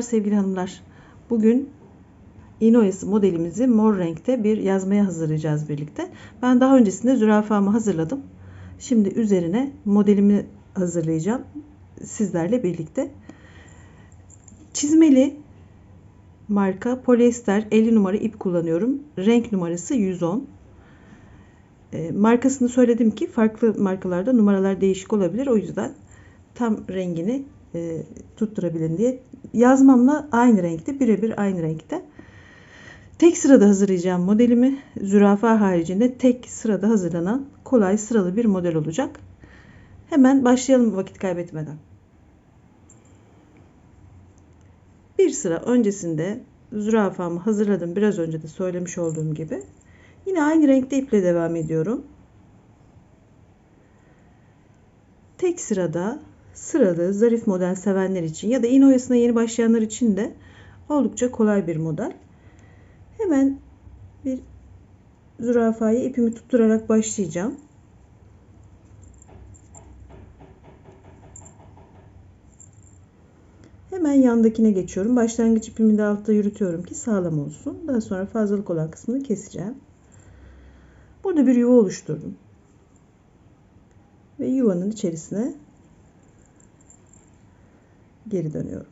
Merhabalar sevgili hanımlar. Bugün iğne modelimizi mor renkte bir yazmaya hazırlayacağız birlikte. Ben daha öncesinde zürafamı hazırladım. Şimdi üzerine modelimi hazırlayacağım sizlerle birlikte. Çizmeli marka polyester 50 numara ip kullanıyorum. Renk numarası 110. E, markasını söyledim ki farklı markalarda numaralar değişik olabilir. O yüzden tam rengini e, tutturabilin diye. Yazmamla aynı renkte, birebir aynı renkte. Tek sırada hazırlayacağım modelimi. Zürafa haricinde tek sırada hazırlanan kolay sıralı bir model olacak. Hemen başlayalım vakit kaybetmeden. Bir sıra öncesinde zürafamı hazırladım. Biraz önce de söylemiş olduğum gibi. Yine aynı renkte iple devam ediyorum. Tek sırada sıralı, zarif model sevenler için ya da iğne oyasına yeni başlayanlar için de oldukça kolay bir model. Hemen bir zürafayı ipimi tutturarak başlayacağım. Hemen yandakine geçiyorum. Başlangıç ipimi de altta yürütüyorum ki sağlam olsun. Daha sonra fazlalık olan kısmını keseceğim. Burada bir yuva oluşturdum. Ve yuvanın içerisine geri dönüyorum.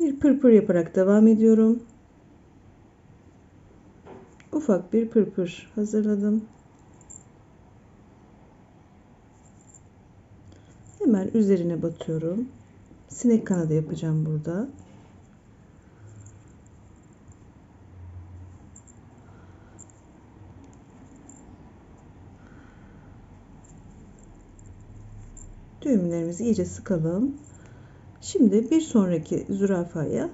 Bir pırpır yaparak devam ediyorum. Ufak bir pırpır hazırladım. Hemen üzerine batıyorum. Sinek kanadı yapacağım burada. Düğümlerimizi iyice sıkalım. Şimdi bir sonraki zürafaya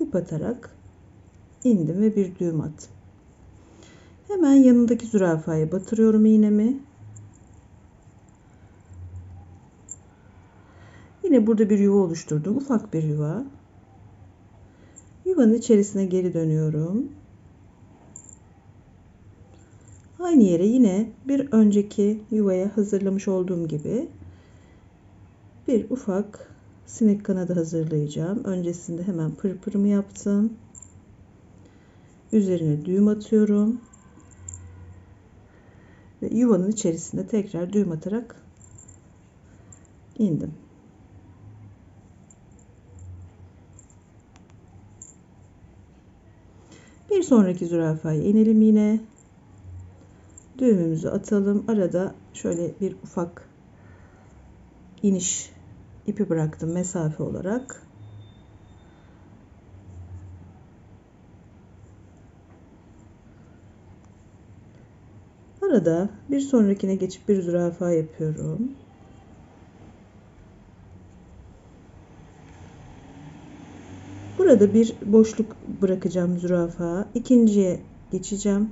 ip atarak indim ve bir düğüm attım. Hemen yanındaki zürafaya batırıyorum iğnemi. Yine burada bir yuva oluşturdum. Ufak bir yuva. Yuvanın içerisine geri dönüyorum. Aynı yere yine bir önceki yuvaya hazırlamış olduğum gibi bir ufak sinek kanadı hazırlayacağım. Öncesinde hemen pırpırımı yaptım. Üzerine düğüm atıyorum. Ve yuvanın içerisinde tekrar düğüm atarak indim. Bir sonraki zürafaya inelim yine düğümümüzü atalım. Arada şöyle bir ufak iniş ipi bıraktım mesafe olarak. Arada bir sonrakine geçip bir zürafa yapıyorum. Burada bir boşluk bırakacağım zürafa. İkinciye geçeceğim.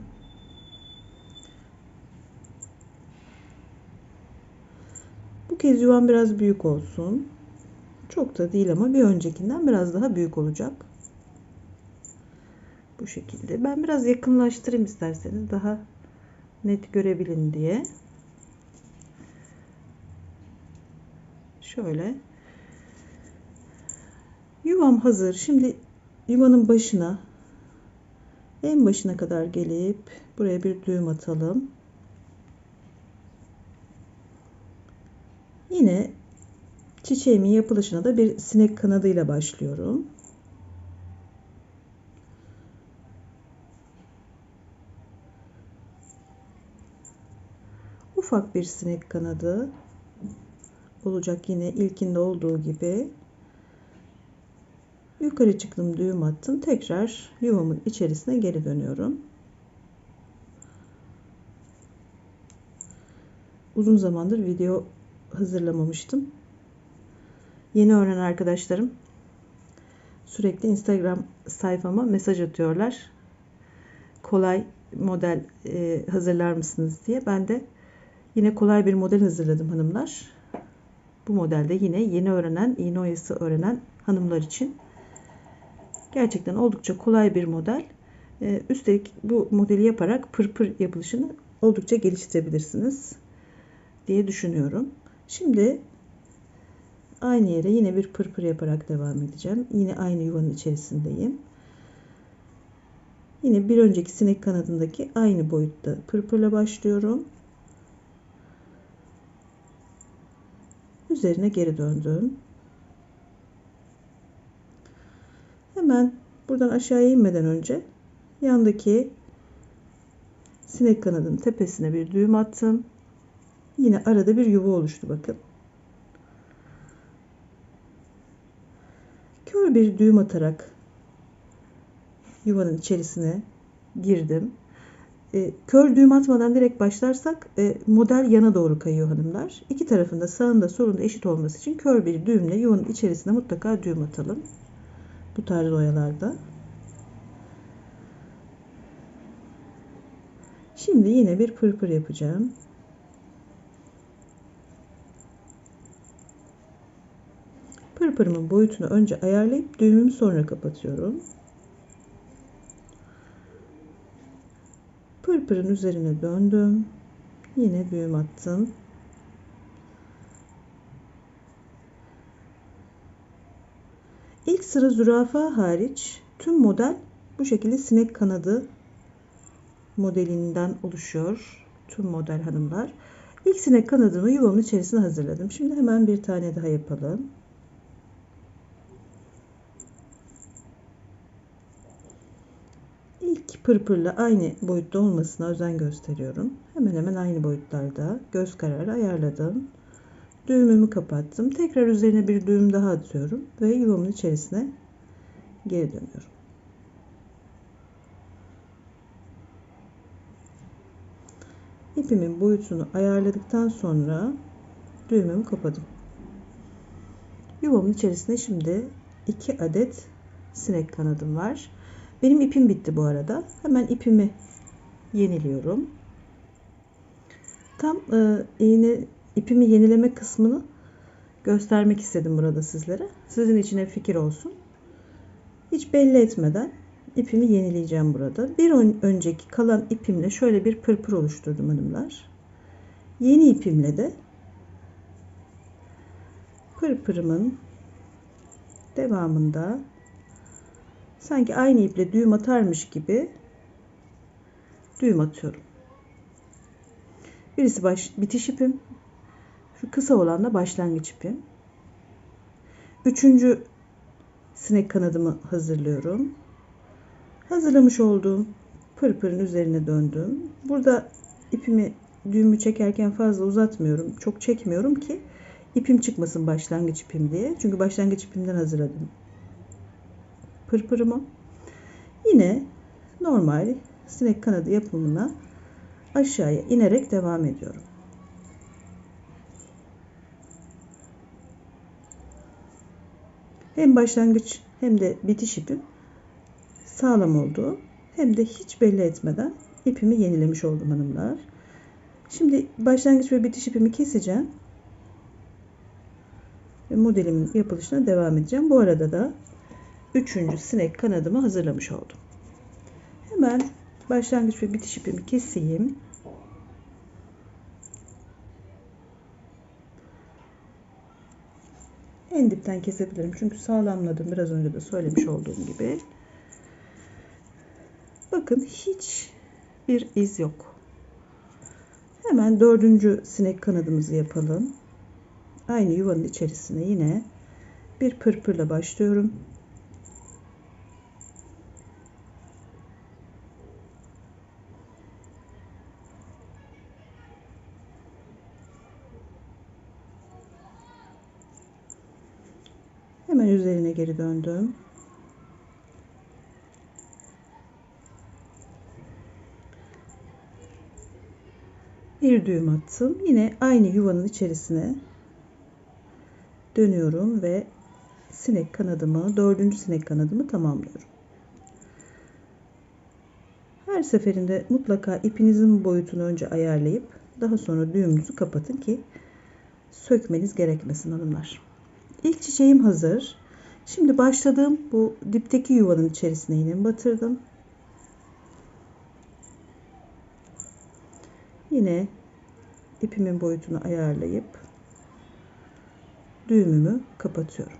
Kez yuvan biraz büyük olsun. Çok da değil ama bir öncekinden biraz daha büyük olacak. Bu şekilde. Ben biraz yakınlaştırayım isterseniz daha net görebilin diye. Şöyle. Yuvam hazır. Şimdi yuvanın başına en başına kadar gelip buraya bir düğüm atalım. Yine çiçeğimin yapılışına da bir sinek kanadıyla başlıyorum. Ufak bir sinek kanadı olacak yine ilkinde olduğu gibi. Yukarı çıktım düğüm attım. Tekrar yuvamın içerisine geri dönüyorum. Uzun zamandır video hazırlamamıştım. Yeni öğrenen arkadaşlarım sürekli Instagram sayfama mesaj atıyorlar. Kolay model e, hazırlar mısınız diye. Ben de yine kolay bir model hazırladım hanımlar. Bu modelde yine yeni öğrenen, iğne oyası öğrenen hanımlar için gerçekten oldukça kolay bir model. Ee, üstelik bu modeli yaparak pırpır yapılışını oldukça geliştirebilirsiniz diye düşünüyorum. Şimdi aynı yere yine bir pırpır yaparak devam edeceğim. Yine aynı yuvanın içerisindeyim. Yine bir önceki sinek kanadındaki aynı boyutta pırpırla başlıyorum. Üzerine geri döndüm. Hemen buradan aşağıya inmeden önce yandaki sinek kanadının tepesine bir düğüm attım. Yine arada bir yuva oluştu bakın. Kör bir düğüm atarak yuvanın içerisine girdim. E, kör düğüm atmadan direkt başlarsak e, model yana doğru kayıyor hanımlar. İki tarafında sağında solunda eşit olması için kör bir düğümle yuvanın içerisine mutlaka düğüm atalım. Bu tarz oyalarda. Şimdi yine bir pırpır yapacağım. Pırpırımın boyutunu önce ayarlayıp düğümümü sonra kapatıyorum. Pırpırın üzerine döndüm. Yine düğüm attım. İlk sıra zürafa hariç tüm model bu şekilde sinek kanadı modelinden oluşuyor. Tüm model hanımlar. İlk sinek kanadımı yuvamın içerisine hazırladım. Şimdi hemen bir tane daha yapalım. İlk pırpırla aynı boyutta olmasına özen gösteriyorum. Hemen hemen aynı boyutlarda göz kararı ayarladım. Düğümümü kapattım. Tekrar üzerine bir düğüm daha atıyorum ve yuvamın içerisine geri dönüyorum. İpimin boyutunu ayarladıktan sonra düğümümü kapadım. Yuvamın içerisinde şimdi 2 adet sinek kanadım var. Benim ipim bitti bu arada. Hemen ipimi yeniliyorum. Tam e, iğne ipimi yenileme kısmını göstermek istedim burada sizlere. Sizin için fikir olsun. Hiç belli etmeden ipimi yenileyeceğim burada. Bir önceki kalan ipimle şöyle bir pırpır oluşturdum hanımlar. Yeni ipimle de pırpırımın devamında sanki aynı iple düğüm atarmış gibi düğüm atıyorum. Birisi baş, bitiş ipim. Şu kısa olan da başlangıç ipim. Üçüncü sinek kanadımı hazırlıyorum. Hazırlamış olduğum pırpırın üzerine döndüm. Burada ipimi düğümü çekerken fazla uzatmıyorum. Çok çekmiyorum ki ipim çıkmasın başlangıç ipim diye. Çünkü başlangıç ipimden hazırladım pırpırımı. Yine normal sinek kanadı yapımına aşağıya inerek devam ediyorum. Hem başlangıç hem de bitiş ipim sağlam oldu. Hem de hiç belli etmeden ipimi yenilemiş oldum hanımlar. Şimdi başlangıç ve bitiş ipimi keseceğim. Ve modelimin yapılışına devam edeceğim. Bu arada da üçüncü sinek kanadımı hazırlamış oldum. Hemen başlangıç ve bitiş ipimi keseyim. En dipten kesebilirim. Çünkü sağlamladım. Biraz önce de söylemiş olduğum gibi. Bakın hiç bir iz yok. Hemen dördüncü sinek kanadımızı yapalım. Aynı yuvanın içerisine yine bir pırpırla başlıyorum. Hemen üzerine geri döndüm. Bir düğüm attım. Yine aynı yuvanın içerisine dönüyorum ve sinek kanadımı, dördüncü sinek kanadımı tamamlıyorum. Her seferinde mutlaka ipinizin boyutunu önce ayarlayıp daha sonra düğümünüzü kapatın ki sökmeniz gerekmesin hanımlar. İlk çiçeğim hazır. Şimdi başladığım bu dipteki yuvanın içerisine iğnemi batırdım. Yine ipimin boyutunu ayarlayıp düğümümü kapatıyorum.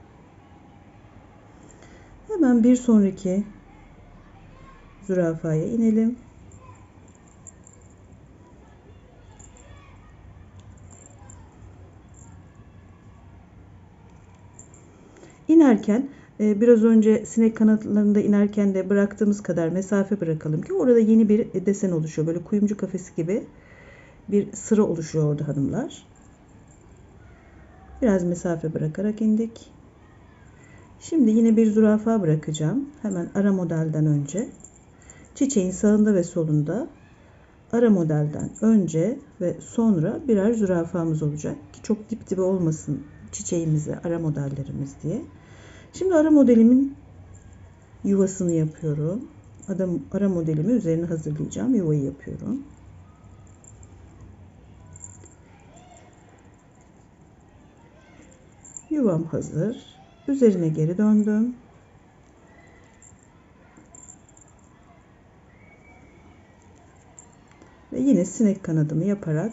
Hemen bir sonraki zürafaya inelim. İnerken e, biraz önce sinek kanatlarında inerken de bıraktığımız kadar mesafe bırakalım ki orada yeni bir desen oluşuyor. Böyle kuyumcu kafesi gibi bir sıra oluşuyor orada hanımlar. Biraz mesafe bırakarak indik. Şimdi yine bir zürafa bırakacağım. Hemen ara modelden önce. Çiçeğin sağında ve solunda ara modelden önce ve sonra birer zürafamız olacak. Ki çok dip dibe olmasın çiçeğimizi, ara modellerimiz diye. Şimdi ara modelimin yuvasını yapıyorum. Adam, ara modelimi üzerine hazırlayacağım. Yuvayı yapıyorum. Yuvam hazır. Üzerine geri döndüm. Ve yine sinek kanadımı yaparak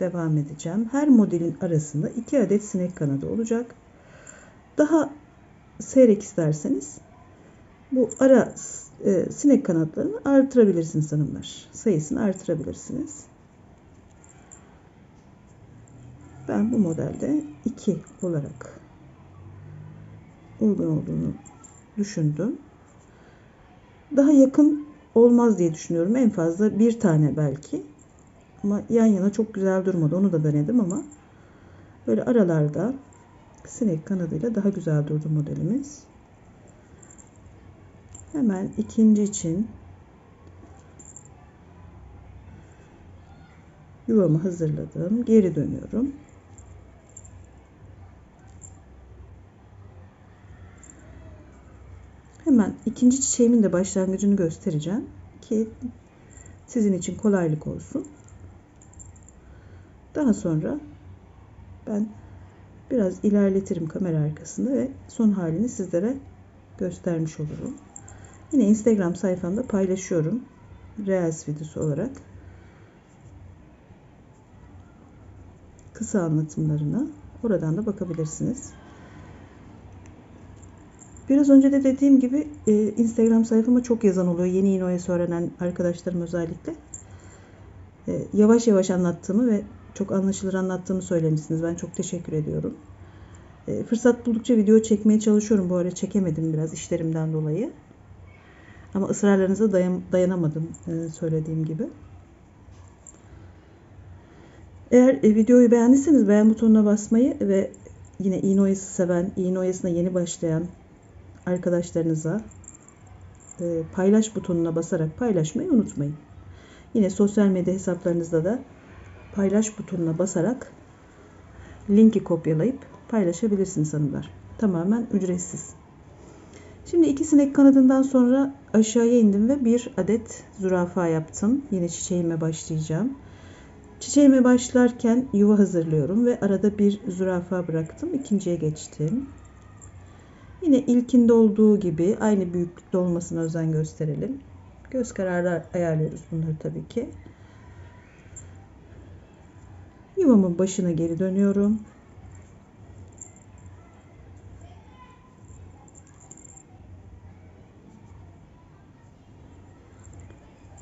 devam edeceğim. Her modelin arasında 2 adet sinek kanadı olacak. Daha seyrek isterseniz bu ara e, sinek kanatlarını artırabilirsiniz hanımlar. Sayısını artırabilirsiniz. Ben bu modelde 2 olarak uygun olduğunu düşündüm. Daha yakın olmaz diye düşünüyorum. En fazla bir tane belki. Ama yan yana çok güzel durmadı. Onu da denedim ama böyle aralarda sinek kanadıyla daha güzel durdu modelimiz. Hemen ikinci için yuvamı hazırladım. Geri dönüyorum. Hemen ikinci çiçeğimin de başlangıcını göstereceğim ki sizin için kolaylık olsun. Daha sonra ben biraz ilerletirim kamera arkasında ve son halini sizlere göstermiş olurum. Yine Instagram sayfamda paylaşıyorum. Reels videosu olarak. Kısa anlatımlarına oradan da bakabilirsiniz. Biraz önce de dediğim gibi e, Instagram sayfama çok yazan oluyor. Yeni yeni OS öğrenen arkadaşlarım özellikle. E, yavaş yavaş anlattığımı ve çok anlaşılır anlattığımı söylemişsiniz. Ben çok teşekkür ediyorum. E, fırsat buldukça video çekmeye çalışıyorum. Bu ara çekemedim biraz işlerimden dolayı. Ama ısrarlarınıza dayan, dayanamadım e, söylediğim gibi. Eğer e, videoyu beğendiyseniz beğen butonuna basmayı ve yine iğne seven, iğne yeni başlayan arkadaşlarınıza paylaş butonuna basarak paylaşmayı unutmayın. Yine sosyal medya hesaplarınızda da paylaş butonuna basarak linki kopyalayıp paylaşabilirsiniz hanımlar. Tamamen ücretsiz. Şimdi iki sinek kanadından sonra aşağıya indim ve bir adet zürafa yaptım. Yine çiçeğime başlayacağım. Çiçeğime başlarken yuva hazırlıyorum ve arada bir zürafa bıraktım. İkinciye geçtim. Yine ilkinde olduğu gibi aynı büyüklükte olmasına özen gösterelim. Göz kararı ayarlıyoruz bunları tabii ki. Yuvamın başına geri dönüyorum.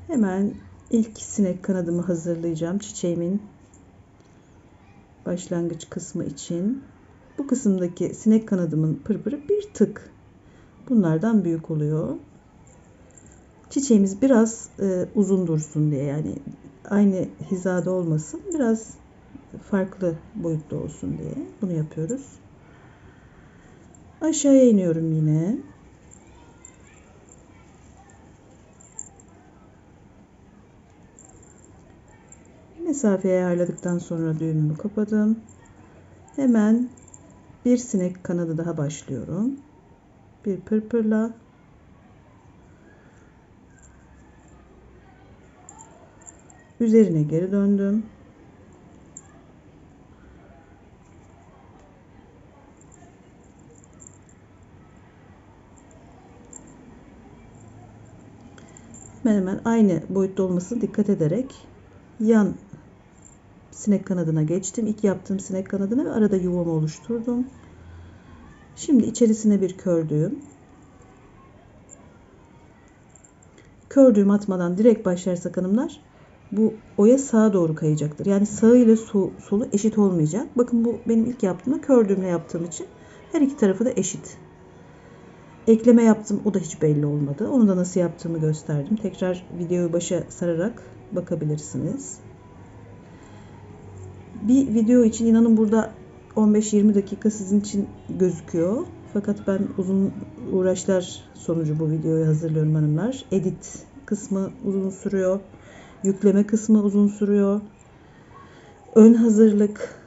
Hemen ilk sinek kanadımı hazırlayacağım çiçeğimin başlangıç kısmı için. Bu kısımdaki sinek kanadımın pırpırı bir tık bunlardan büyük oluyor. Çiçeğimiz biraz e, uzun dursun diye yani aynı hizada olmasın biraz farklı boyutta olsun diye bunu yapıyoruz. Aşağıya iniyorum yine. Mesafeyi ayarladıktan sonra düğümümü kapadım. Hemen bir sinek kanadı daha başlıyorum. Bir pırpırla üzerine geri döndüm. Hemen hemen aynı boyutta olmasına dikkat ederek yan sinek kanadına geçtim. İlk yaptığım sinek kanadına ve arada yuvamı oluşturdum. Şimdi içerisine bir kördüğüm. Kördüğüm atmadan direkt başlarsak hanımlar bu oya sağa doğru kayacaktır. Yani sağı ile sol, solu eşit olmayacak. Bakın bu benim ilk yaptığımda kördüğümle yaptığım için her iki tarafı da eşit. Ekleme yaptım. O da hiç belli olmadı. Onu da nasıl yaptığımı gösterdim. Tekrar videoyu başa sararak bakabilirsiniz. Bir video için inanın burada 15-20 dakika sizin için gözüküyor. Fakat ben uzun uğraşlar sonucu bu videoyu hazırlıyorum hanımlar. Edit kısmı uzun sürüyor. Yükleme kısmı uzun sürüyor. Ön hazırlık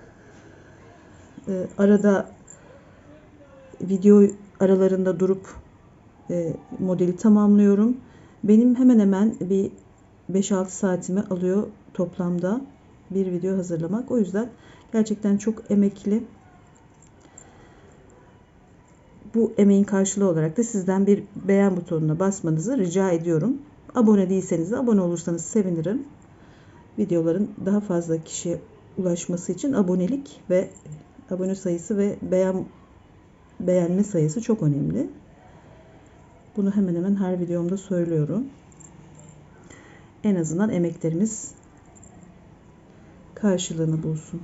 e, arada video aralarında durup e, modeli tamamlıyorum. Benim hemen hemen bir 5-6 saatimi alıyor toplamda bir video hazırlamak. O yüzden gerçekten çok emekli. Bu emeğin karşılığı olarak da sizden bir beğen butonuna basmanızı rica ediyorum. Abone değilseniz de abone olursanız sevinirim. Videoların daha fazla kişiye ulaşması için abonelik ve abone sayısı ve beğen beğenme sayısı çok önemli. Bunu hemen hemen her videomda söylüyorum. En azından emeklerimiz karşılığını bulsun.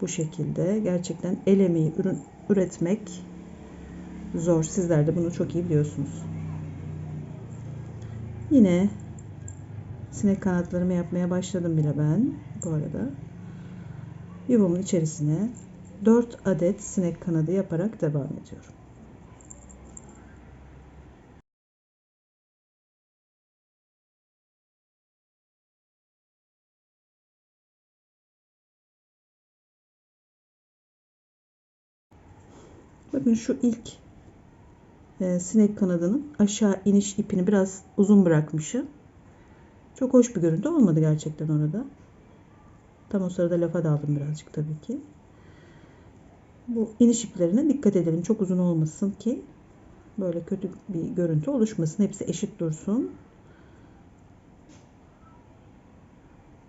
Bu şekilde gerçekten el emeği ürün üretmek zor. Sizler de bunu çok iyi biliyorsunuz. Yine sinek kanatlarımı yapmaya başladım bile ben bu arada. Yuvamın içerisine 4 adet sinek kanadı yaparak devam ediyorum. Bakın şu ilk e, sinek kanadının aşağı iniş ipini biraz uzun bırakmışım. Çok hoş bir görüntü olmadı gerçekten orada. Tam o sırada lafa daldım birazcık tabii ki. Bu iniş iplerine dikkat edelim. Çok uzun olmasın ki böyle kötü bir görüntü oluşmasın. Hepsi eşit dursun.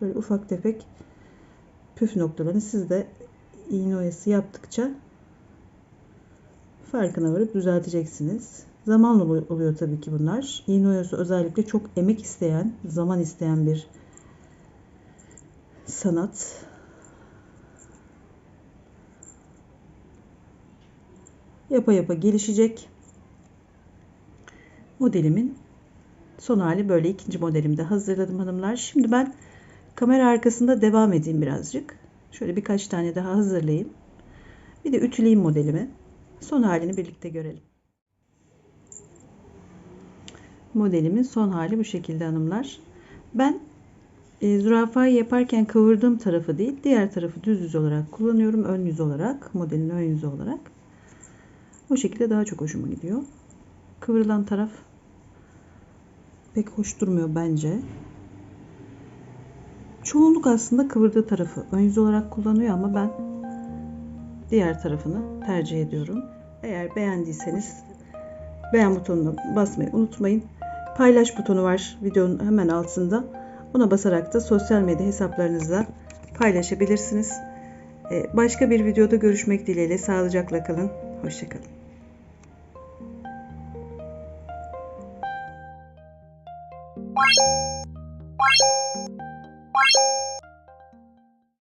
Böyle ufak tefek püf noktalarını siz de iğne oyası yaptıkça farkına varıp düzelteceksiniz. Zamanla oluyor tabii ki bunlar. İğne oyası özellikle çok emek isteyen, zaman isteyen bir sanat. Yapa yapa gelişecek. Modelimin son hali böyle ikinci modelimde hazırladım hanımlar. Şimdi ben kamera arkasında devam edeyim birazcık. Şöyle birkaç tane daha hazırlayayım. Bir de ütüleyeyim modelimi. Son halini birlikte görelim. Modelimin son hali bu şekilde hanımlar. Ben e, zürafayı yaparken kıvırdığım tarafı değil diğer tarafı düz yüz olarak kullanıyorum. Ön yüz olarak modelin ön yüzü olarak. O şekilde daha çok hoşuma gidiyor. Kıvrılan taraf pek hoş durmuyor bence. Çoğunluk aslında kıvırdığı tarafı ön yüz olarak kullanıyor ama ben diğer tarafını tercih ediyorum. Eğer beğendiyseniz beğen butonuna basmayı unutmayın. Paylaş butonu var videonun hemen altında. Ona basarak da sosyal medya hesaplarınızda paylaşabilirsiniz. Ee, başka bir videoda görüşmek dileğiyle sağlıcakla kalın. Hoşçakalın. Bye.